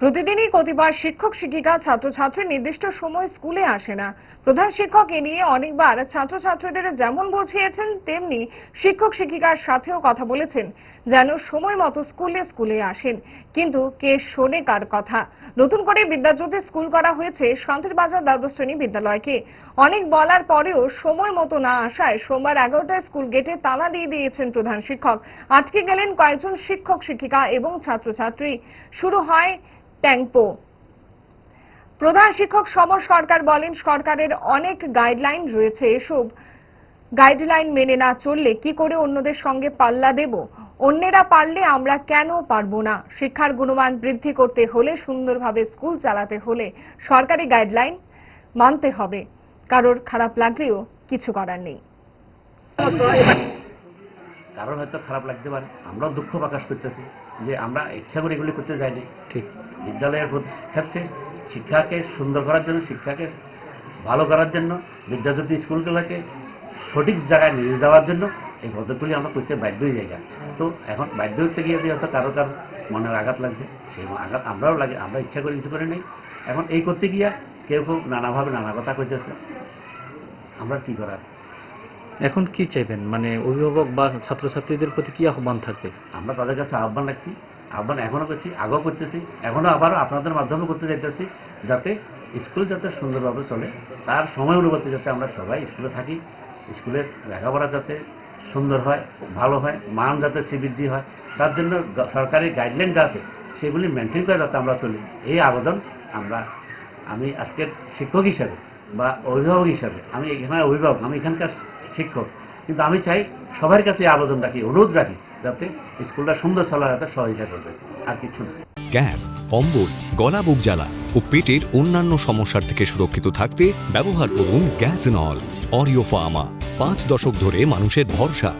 প্রতিদিনই কতিপয় শিক্ষক, শিক্ষিকা, ছাত্রছাত্রী নির্দিষ্ট সময় স্কুলে আসে না। প্রধান শিক্ষক এ নিয়ে অনেকবার ছাত্রছাত্রীদের যেমন বুঝিয়েছেন, তেমনি শিক্ষক, শিক্ষিকার সাথেও কথা বলেছেন, যেন সময় মতো স্কুলে স্কুলে আসেন। কিন্তু কে শোনে কার কথা? নতুন করে বিদ্যাজ্যোতি স্কুল করা হয়েছে শান্তির বাজার দ্বাদশ শ্রেণি বিদ্যালয়কে। অনেক বলার পরেও সময় মতো না আসায় সোমবার এগারোটায় স্কুল গেটে তালা দিয়ে দিয়েছেন প্রধান শিক্ষক। আটকে গেলেন কয়েকজন শিক্ষক, শিক্ষিকা এবং ছাত্রছাত্রী। শুরু হয় ট্যাংপো। প্রধান শিক্ষক সমর সরকার বলেন, সরকারের অনেক গাইডলাইন রয়েছে এসব। গাইডলাইন মেনে না চললে কি করে অন্যদের সঙ্গে পাল্লা দেব? অন্যেরা পারলে আমরা কেন পারব না? শিক্ষার গুণমান বৃদ্ধি করতে হলে, সুন্দরভাবে স্কুল চালাতে হলে সরকারি গাইডলাইন মানতে হবে। কারোর খারাপ লাগলেও কিছু করার নেই। কারণ হয়তো খারাপ লাগতে পারে। আমরাও দুঃখ প্রকাশ করতেছি যে আমরা ইচ্ছা করে এগুলি করতে যাইনি। ঠিক। বিদ্যালয়ের প্রতি- ক্ষেত্রে শিক্ষাকে সুন্দর করার জন্য শিক্ষাকে ভালো করার জন্য বিদ্যাজ্যোতি স্কুলগুলোকে সঠিক জায়গায় নিয়ে যাওয়ার জন্য এই পদক্ষেপগুলি আমরা করতে বাধ্য হয়ে যাই। তো এখন বাধ্য হতে গিয়ে যে হয়তো কারও কারও মনের আঘাত লাগছে সেই আঘাত আমরাও লাগে আমরা ইচ্ছা করে কিছু করে নেই। এখন এই করতে গিয়া কেউ কেউ নানাভাবে নানা কথা করতেছে আমরা কি করার? এখন কি চাইবেন? মানে অভিভাবক বা ছাত্রছাত্রীদের প্রতি কি আহ্বান থাকবে? আমরা তাদের কাছে আহ্বান রাখছি, আহ্বান এখনও করছি, আগেও করতেছি এখনও আবার আপনাদের মাধ্যমে করতে চাইতেছি যাতে স্কুল যাতে সুন্দরভাবে চলে, তার সময় অনুপাতে যাতে আমরা সবাই স্কুলে থাকি, স্কুলের লেখাপড়া যাতে সুন্দর হয়, ভালো হয়, মান যাতে শ্রীবৃদ্ধি হয়, তার জন্য সরকারি গাইডলাইন যা আছে, সেগুলি মেনটেন করে যাতে আমরা চলি। এই আবেদন আমরা, আমি আজকের শিক্ষক হিসাবে বা অভিভাবক হিসাবে, আমি এখানে অভিভাবক, আমি এখানকার শিক্ষক। কিন্তু আমি চাই সবার কাছে আবেদন রাখি, অনুরোধ রাখি, যাতে স্কুলটা সুন্দর চলার একটা সহায়তা করবে, আর কিছু না। গ্যাস অম্বল গলা বুক জ্বালা ও পেটের অন্যান্য সমস্যার থেকে সুরক্ষিত থাকতে ব্যবহার করুন গ্যাস নল, অরিও ফার্মা। পাঁচ দশক ধরে মানুষের ভরসা।